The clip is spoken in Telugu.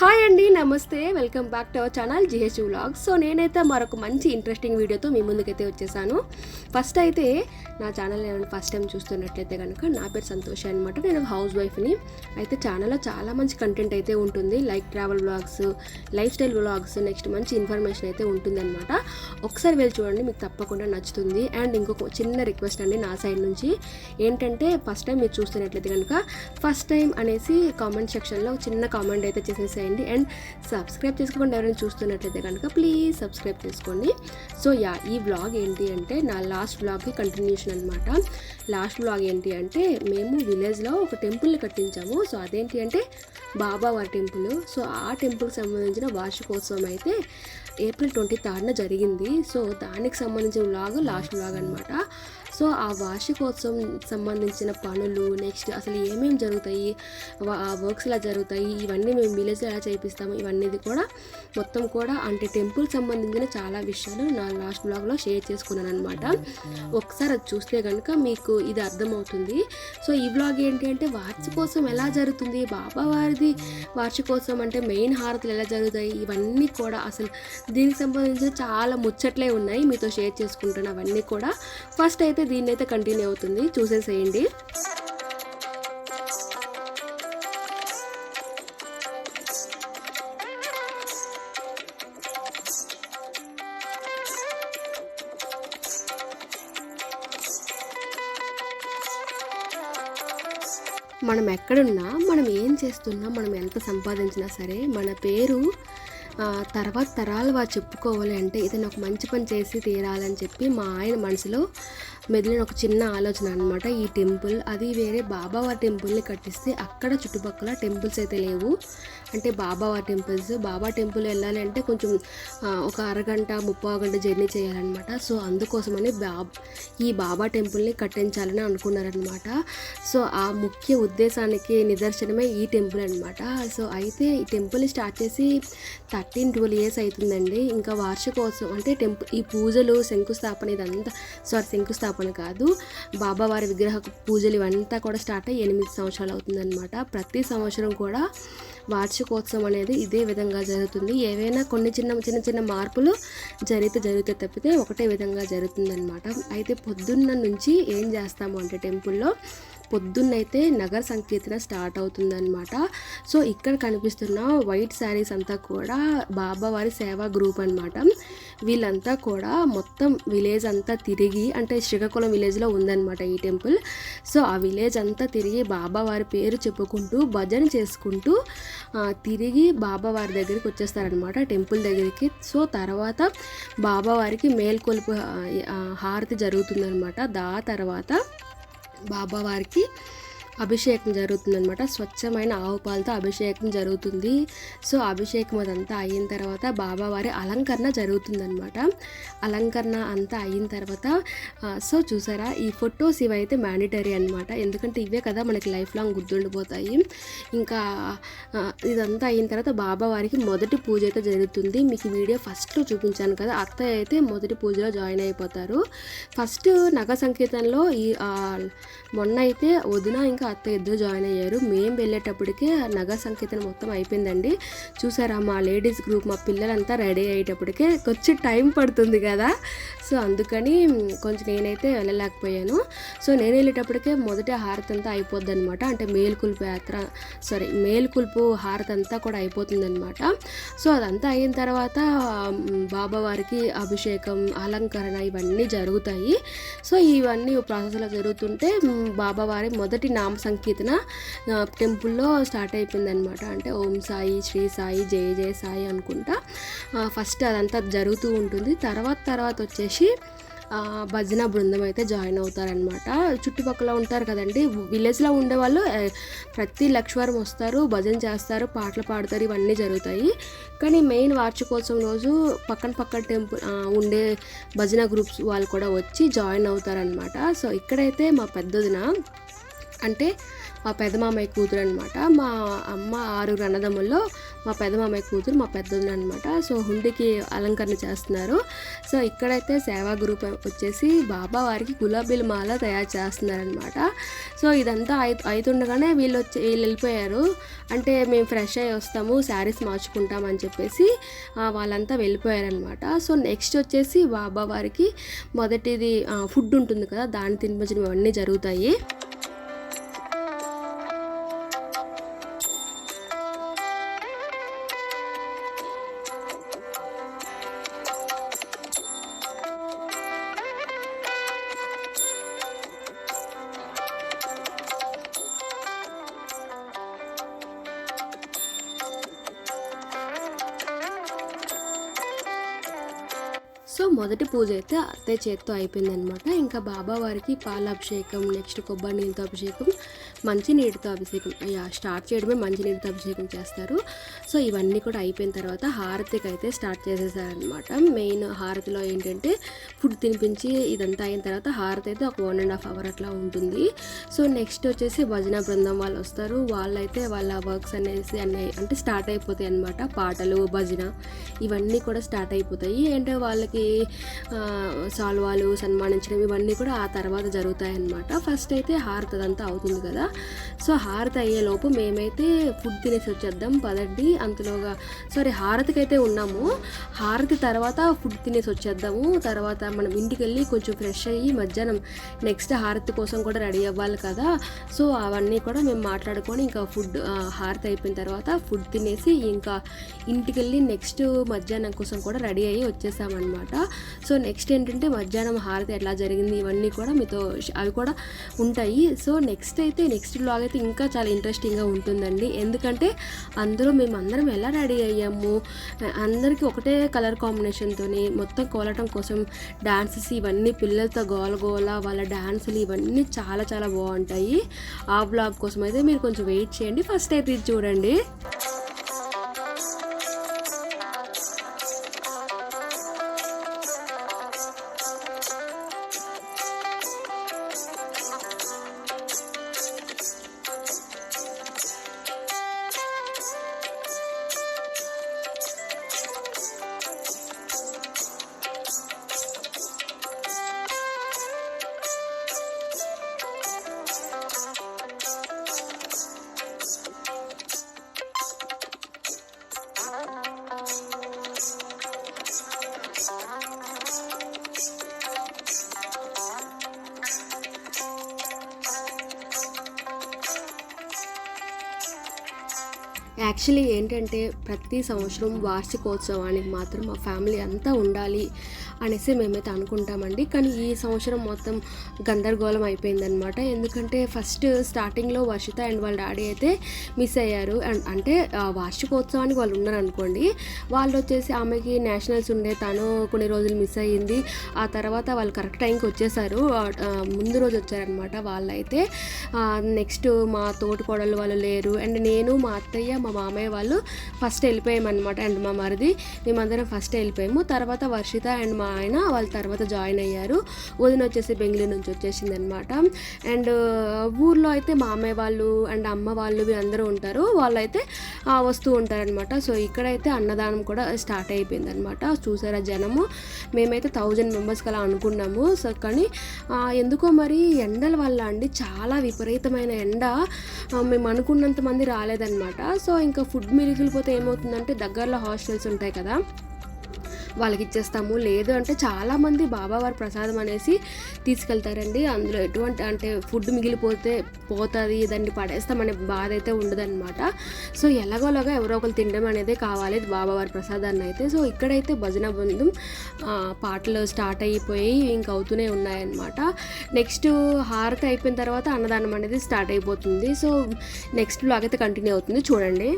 హాయ్ అండి నమస్తే. Welcome back to our channel GH vlog so నేనైతే మరొక మంచి ఇంట్రెస్టింగ్ వీడియోతో మీ ముందుకైతే వచ్చేసాను. ఫస్ట్ అయితే నా ఛానల్ నేను ఫస్ట్ టైం చూస్తున్నట్లయితే కనుక నా పేరు సంతోష్ అనమాట నేను హౌస్ వైఫ్ని అయితే ఛానల్లో చాలా మంచి కంటెంట్ అయితే ఉంటుంది. Like travel vlogs lifestyle vlogs next మంచి ఇన్ఫర్మేషన్ అయితే ఉంటుందన్నమాట. ఒకసారి వెళ్ళి చూడండి మీకు తప్పకుండా నచ్చుతుంది. అండ్ ఇంకొక చిన్న రిక్వెస్ట్ అండి నా సైడ్ నుంచి. ఏంటంటే ఫస్ట్ టైం మీరు చూస్తున్నట్లయితే కనుక ఫస్ట్ టైం అనేసి కామెంట్ సెక్షన్లో చిన్న కామెంట్ అయితే చేయండి. అండ్ సబ్స్క్రైబ్ చేసుకోకుండా ఎవరైనా చూస్తున్నట్లయితే కనుక ప్లీజ్ సబ్స్క్రైబ్ చేసుకోండి. సో యా ఈ వ్లాగ్ ఏంటి అంటే నా లాస్ట్ బ్లాగ్కి కంటిన్యూషన్ అనమాట లాస్ట్ వ్లాగ్ ఏంటి అంటే మేము విలేజ్లో ఒక టెంపుల్ని కట్టించాము. సో అదేంటి అంటే బాబావారి టెంపుల్ సో ఆ టెంపుల్కి సంబంధించిన వార్షికోత్సవం అయితే ఏప్రిల్ ట్వంటీ థర్డ్న జరిగింది. సో దానికి సంబంధించిన వ్లాగ్ లాస్ట్ వ్లాగ్ అనమాట సో ఆ వార్షికోత్సవం సంబంధించిన పనులు నెక్స్ట్ అసలు ఏమేమి జరుగుతాయి ఆ వర్క్స్ ఎలా జరుగుతాయి ఇవన్నీ మేము విలేజ్లో ఎలా చేపిస్తాము ఇవన్నీ కూడా మొత్తం కూడా అంటే టెంపుల్ సంబంధించిన చాలా విషయాలు నా లాస్ట్ బ్లాగ్లో షేర్ చేసుకున్నాను అనమాట ఒకసారి అది చూస్తే కనుక మీకు ఇది అర్థమవుతుంది. సో ఈ బ్లాగ్ ఏంటి అంటే వార్షికోత్సవం ఎలా జరుగుతుంది బాబా వారిది వార్షికోత్సవం అంటే మెయిన్ హారతులు ఎలా జరుగుతాయి ఇవన్నీ కూడా అసలు దీనికి సంబంధించిన చాలా ముచ్చట్లే ఉన్నాయి. మీతో షేర్ చేసుకుంటున్నా అవన్నీ కూడా. ఫస్ట్ అయితే దీన్ని అయితే కంటిన్యూ అవుతుంది. చూసేసేయండి. మనం ఎక్కడున్నా మనం ఏం చేస్తున్నా మనం ఎంత సంపాదించినా సరే మన పేరు తర్వాత తరాలు వారు చెప్పుకోవాలి అంటే ఇది ఒక మంచి పని చేసి తీరాలని చెప్పి మా ఆయన మనసులో మెదిలిన ఒక చిన్న ఆలోచన అనమాట ఈ టెంపుల్ అది వేరే బాబావారి టెంపుల్ని కట్టిస్తే అక్కడ చుట్టుపక్కల టెంపుల్స్ అయితే లేవు. అంటే బాబావారి టెంపుల్స్ బాబా టెంపుల్ వెళ్ళాలి అంటే కొంచెం ఒక అరగంట ముప్పై గంట జర్నీ చేయాలన్నమాట. సో అందుకోసమని బా ఈ బాబా టెంపుల్ని కట్టించాలని అనుకున్నారనమాట సో ఆ ముఖ్య ఉద్దేశానికి నిదర్శనమే ఈ టెంపుల్ అనమాట సో అయితే ఈ టెంపుల్ని స్టార్ట్ చేసి థర్టీన్ ట్వెల్వ్ ఇయర్స్ అవుతుందండి ఇంకా వార్షికోత్సవం అంటే టెంపుల్ ఈ పూజలు శంకుస్థాపన ఇదంతా సారీ శంకుస్థాపన కాదు. బాబావారి విగ్రహ పూజలు ఇవంతా కూడా స్టార్ట్ అయ్యి ఎనిమిది సంవత్సరాలు అవుతుందన్నమాట. ప్రతి సంవత్సరం కూడా వార్షికోత్సవం అనేది ఇదే విధంగా జరుగుతుంది. ఏవైనా కొన్ని చిన్న చిన్న చిన్న మార్పులు జరిగితే జరిగితే తప్పితే ఒకటే విధంగా జరుగుతుందన్నమాట. అయితే పొద్దున్న నుంచి ఏం చేస్తాము అంటే టెంపుల్లో పొద్దున్నైతే నగర సంకీర్తన స్టార్ట్ అవుతుందనమాట సో ఇక్కడ కనిపిస్తున్న వైట్ శారీస్ అంతా కూడా బాబావారి సేవా గ్రూప్ అనమాట వీళ్ళంతా కూడా మొత్తం విలేజ్ అంతా తిరిగి అంటే శ్రీకాకుళం విలేజ్లో ఉందన్నమాట ఈ టెంపుల్. సో ఆ విలేజ్ అంతా తిరిగి బాబావారి పేరు చెప్పుకుంటూ భజన చేసుకుంటూ తిరిగి బాబావారి దగ్గరికి వచ్చేస్తారనమాట టెంపుల్ దగ్గరికి. సో తర్వాత బాబావారికి మేల్కొలుపు హారతి జరుగుతుందనమాట దా తర్వాత బాబావారికి అభిషేకం జరుగుతుందనమాట స్వచ్ఛమైన ఆవు పాలతో అభిషేకం జరుగుతుంది. సో అభిషేకం అదంతా అయిన తర్వాత బాబావారి అలంకరణ జరుగుతుందనమాట అలంకరణ అంతా అయిన తర్వాత సో చూసారా? ఈ ఫొటోస్ ఇవైతే మ్యాండేటరీ అనమాట ఎందుకంటే ఇవే కదా మనకి లైఫ్ లాంగ్ గుర్తుండిపోతాయి. ఇంకా ఇదంతా అయిన తర్వాత బాబావారికి మొదటి పూజ అయితే జరుగుతుంది. మీకు వీడియో ఫస్ట్లో చూపించాను కదా అత్తయ్య అయితే మొదటి పూజలో జాయిన్ అయిపోతారు. ఫస్ట్ నగ సంకీర్తనలో ఈ మొన్న అయితే వదిన ఇంకా అత్త ఇద్దరు జాయిన్ అయ్యారు. మేము వెళ్ళేటప్పటికే నగ సంకీర్తన మొత్తం అయిపోయిందండి. చూసారా మా లేడీస్ గ్రూప్ మా పిల్లలంతా రెడీ అయ్యేటప్పటికే కొంచెం టైం పడుతుంది కదా. సో అందుకని కొంచెం నేనైతే వెళ్ళలేకపోయాను. సో నేను వెళ్ళేటప్పటికే మొదటి హారతి అంతా అయిపోద్ది అనమాట అంటే మేలుకుల్పు యాత్ర సారీ మేలుకుల్పు హారతి అంతా కూడా అయిపోతుందనమాట సో అదంతా అయిన తర్వాత బాబావారికి అభిషేకం అలంకరణ ఇవన్నీ జరుగుతాయి. సో ఇవన్నీ ప్రాసెస్లో జరుగుతుంటే బాబావారి మొదటి నామ సంకీర్తన టెంపుల్లో స్టార్ట్ అయిపోయింది అనమాట అంటే ఓం సాయి శ్రీ సాయి జయ జయ సాయి అనుకుంటా. ఫస్ట్ అదంతా జరుగుతూ ఉంటుంది. తర్వాత తర్వాత వచ్చేసి భజన బృందం అయితే జాయిన్ అవుతారనమాట చుట్టుపక్కల ఉంటారు కదండి. విలేజ్లో ఉండేవాళ్ళు ప్రతి లక్ష్వారం వస్తారు భజన చేస్తారు పాటలు పాడతారు ఇవన్నీ జరుగుతాయి. కానీ మెయిన్ వార్షికోత్సవం రోజు పక్కన పక్కన టెంపుల్ ఉండే భజన గ్రూప్స్ వాళ్ళు కూడా వచ్చి జాయిన్ అవుతారనమాట సో ఇక్కడైతే మా పెద్దదిన అంటే మా పెదమామయ్య కూతురు అనమాట మా అమ్మ ఆరుగురు అన్నదమ్ముల్లో మా పెదమామయ్య కూతురు మా పెద్దది అనమాట సో హుండీకి అలంకరణ చేస్తున్నారు. సో ఇక్కడైతే సేవా గ్రూప్ వచ్చేసి బాబా వారికి గులాబీల మాల తయారు చేస్తున్నారనమాట సో ఇదంతా అయి అవుతుండగానే వీళ్ళు వచ్చి వీళ్ళు వెళ్ళిపోయారు. అంటే మేము ఫ్రెష్ అయ్యి వస్తాము శారీస్ మార్చుకుంటామని చెప్పేసి వాళ్ళంతా వెళ్ళిపోయారనమాట సో నెక్స్ట్ వచ్చేసి బాబా వారికి మొదటిది ఫుడ్ ఉంటుంది కదా దాన్ని తినిపించడం ఇవన్నీ జరుగుతాయి. సో మొదటి పూజ అయితే అత్తయ్య చేత్తో అయిపోయిందనమాట ఇంకా బాబా వారికి పాల అభిషేకం నెక్స్ట్ కొబ్బరి నీళ్ళతో అభిషేకం మంచి నీటితో అభిషేకం స్టార్ట్ చేయడమే మంచి నీటితో అభిషేకం చేస్తారు. సో ఇవన్నీ కూడా అయిపోయిన తర్వాత హారతికి అయితే స్టార్ట్ చేసేసారనమాట మెయిన్ హారతిలో ఏంటంటే ఫుడ్ తినిపించి ఇదంతా అయిన తర్వాత హారతి అయితే ఒక వన్ అండ్ హాఫ్ అవర్ అట్లా ఉంటుంది. సో నెక్స్ట్ వచ్చేసి భజన బృందం వాళ్ళు వస్తారు. వాళ్ళైతే వాళ్ళ వర్క్స్ అనేసి అన్నీ అంటే స్టార్ట్ అయిపోతాయి అనమాట పాటలు భజన ఇవన్నీ కూడా స్టార్ట్ అయిపోతాయి. అంటే వాళ్ళకి సాల్వాలు సన్మానించడం ఇవన్నీ కూడా ఆ తర్వాత జరుగుతాయి అన్నమాట ఫస్ట్ అయితే హారతి అదంతా అవుతుంది కదా. సో హారతి అయ్యేలోపు మేమైతే ఫుడ్ తినేసి వచ్చేద్దాం పదండి. అంతలోగా సారీ హారతికి అయితే ఉన్నాము. హారతి తర్వాత ఫుడ్ తినేసి వచ్చేద్దాము. తర్వాత మనం ఇంటికి వెళ్ళి కొంచెం ఫ్రెష్ అయ్యి మధ్యాహ్నం నెక్స్ట్ హారతి కోసం కూడా రెడీ అవ్వాలి కదా. సో అవన్నీ కూడా మేము మాట్లాడుకొని ఇంకా ఫుడ్ హారతి అయిపోయిన తర్వాత ఫుడ్ తినేసి ఇంకా ఇంటికి వెళ్ళి నెక్స్ట్ మధ్యాహ్నం కోసం కూడా రెడీ అయ్యి వచ్చేసామన్నమాట. సో నెక్స్ట్ ఏంటంటే మధ్యాహ్నం హారతి ఎట్లా జరిగింది ఇవన్నీ కూడా మీతో అవి కూడా ఉంటాయి. సో నెక్స్ట్ అయితే నెక్స్ట్ బ్లాగ్ అయితే ఇంకా చాలా ఇంట్రెస్టింగ్గా ఉంటుందండి. ఎందుకంటే అందరూ మేము అందరం ఎలా రెడీ అయ్యాము? అందరికీ ఒకటే కలర్ కాంబినేషన్తో మొత్తం కోలటం కోసం డాన్సెస్ ఇవన్నీ పిల్లలతో గోల గోల వాళ్ళ డాన్సులు ఇవన్నీ చాలా చాలా బాగుంటాయి. ఆ బ్లాగ్ కోసం అయితే మీరు కొంచెం వెయిట్ చేయండి. ఫస్ట్ అయితే ఇది చూడండి. యాక్చువల్లీ ఏంటంటే ప్రతి సంవత్సరం వార్షికోత్సవానికి మాత్రం మా ఫ్యామిలీ అంతా ఉండాలి అనేసి మేమైతే అనుకుంటామండి. కానీ ఈ సంవత్సరం మొత్తం గందరగోళం అయిపోయిందనమాట ఎందుకంటే ఫస్ట్ స్టార్టింగ్లో వర్షిత అండ్ వాళ్ళ డాడీ అయితే మిస్ అయ్యారు. అండ్ అంటే వార్షికోత్సవానికి వాళ్ళు ఉన్నారు అనుకోండి వాళ్ళు వచ్చేసి ఆమెకి నేషనల్స్ ఉండే తను కొన్ని రోజులు మిస్ అయ్యింది. ఆ తర్వాత వాళ్ళు కరెక్ట్ టైంకి వచ్చేసారు. ముందు రోజు వచ్చారనమాట వాళ్ళైతే. నెక్స్ట్ మా తోటి కోడలు వాళ్ళు లేరు. అండ్ నేను మా అత్తయ్య మా మామయ్య వాళ్ళు ఫస్ట్ వెళ్ళిపోయామన్నమాట. అండ్ మా మరిది మేమందరం ఫస్ట్ వెళ్ళిపోయాము. తర్వాత వర్షిత అండ్ మా ఆయన వాళ్ళ తర్వాత జాయిన్ అయ్యారు. వదిన వచ్చేసి బెంగళూరు నుంచి వచ్చేసింది అనమాట అండ్ ఊర్లో అయితే మామయ్య వాళ్ళు అండ్ అమ్మ వాళ్ళు అందరూ ఉంటారు. వాళ్ళైతే వస్తూ ఉంటారనమాట సో ఇక్కడైతే అన్నదానం కూడా స్టార్ట్ అయిపోయింది అనమాట చూసారా జనము? మేమైతే థౌజండ్ మెంబర్స్కి అలా అనుకున్నాము. సో కానీ ఎందుకో మరి ఎండల వల్ల అండి చాలా విపరీతమైన ఎండ. మేము అనుకున్నంత మంది రాలేదన్నమాట. సో ఇంకా ఫుడ్ మిగిలిపోతే ఏమవుతుందంటే దగ్గరలో హాస్టల్స్ ఉంటాయి కదా. వాళ్ళకి ఇచ్చేస్తాము. లేదు అంటే చాలామంది బాబావారి ప్రసాదం అనేసి తీసుకెళ్తారండి. అందులో ఎటువంటి అంటే ఫుడ్ మిగిలిపోతే పోతుంది దాన్ని పడేస్తామనే బాధ అయితే ఉండదన్నమాట. సో ఎలాగోలాగా ఎవరో ఒకరు తినడం అనేది కావాలి బాబావారి ప్రసాదాన్ని అయితే. సో ఇక్కడైతే భజన బృందం పాటలు స్టార్ట్ అయిపోయి ఇంక అవుతూనే ఉన్నాయన్నమాట. నెక్స్ట్ హారతి అయిపోయిన తర్వాత అన్నదానం అనేది స్టార్ట్ అయిపోతుంది. సో నెక్స్ట్ బ్లాగ్ అయితే కంటిన్యూ అవుతుంది. చూడండి.